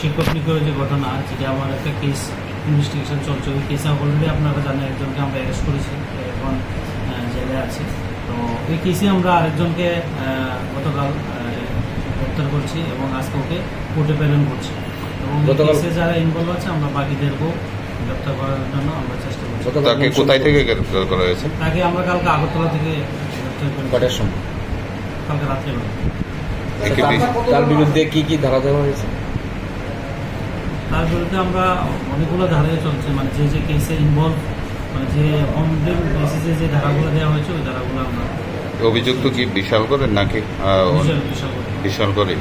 শিক্ষক নিকোর যে ঘটনা যেটা আমার একটা কেস ইনভেস্টিগেশন চলছে ওই কেসে অলরেডি আপনারা জানেন একজনকে আমরা অ্যারেস্ট করেছি এখন জেলে আছে। তো এই কেসে আমরা আরেকজনকে আহ, গতকাল গ্রেপ্তার করছি এবং আজকে ওকে কোর্টে প্রেরণ করছি। এবং কেসে যারা ইনভলভ আছে আমরা বাকিদেরকেও গ্রেপ্তার করার জন্য আমরা চেষ্টা করছি। তাকে কোথায় থেকে গ্রেপ্তার করা হয়েছে? তাকে আমরা কালকে আগরতলা থেকে গ্রেপ্তার করি কটার সময়? কালকে রাত্রেবেলা একে তার- বিরুদ্ধে কি কি ধারা দেওয়া হয়েছে? তার বিরুদ্ধে আমরা অনেকগুলো ধারায় চলছে মানে যে যে কেসে ইনভলভ মানে যে অন বেসিসে যে ধারাগুলো দেওয়া হয়েছে ওই ধারাগুলো আমরা অভিযুক্ত কি বিশাল করে নাকি বিশাল করে।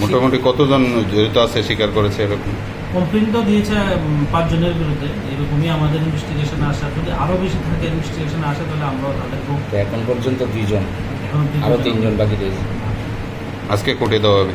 মোটামুটি কতজন জড়িত আছে স্বীকার করেছে এরকম? কমপ্লেন তো দিয়েছে পাঁচজনের বিরুদ্ধে। এরকমই আমাদের ইনভেস্টিগেশনে আসা যদি আরও বেশি থাকে ইনভেস্টিগেশনে আসে তাহলে আমরাও তাদেরকেও এখন পর্যন্ত দুইজন এখন অব্দি আরও তিনজন বাকি রয়েছে। আজকে কোর্টে দেওয়া হবে।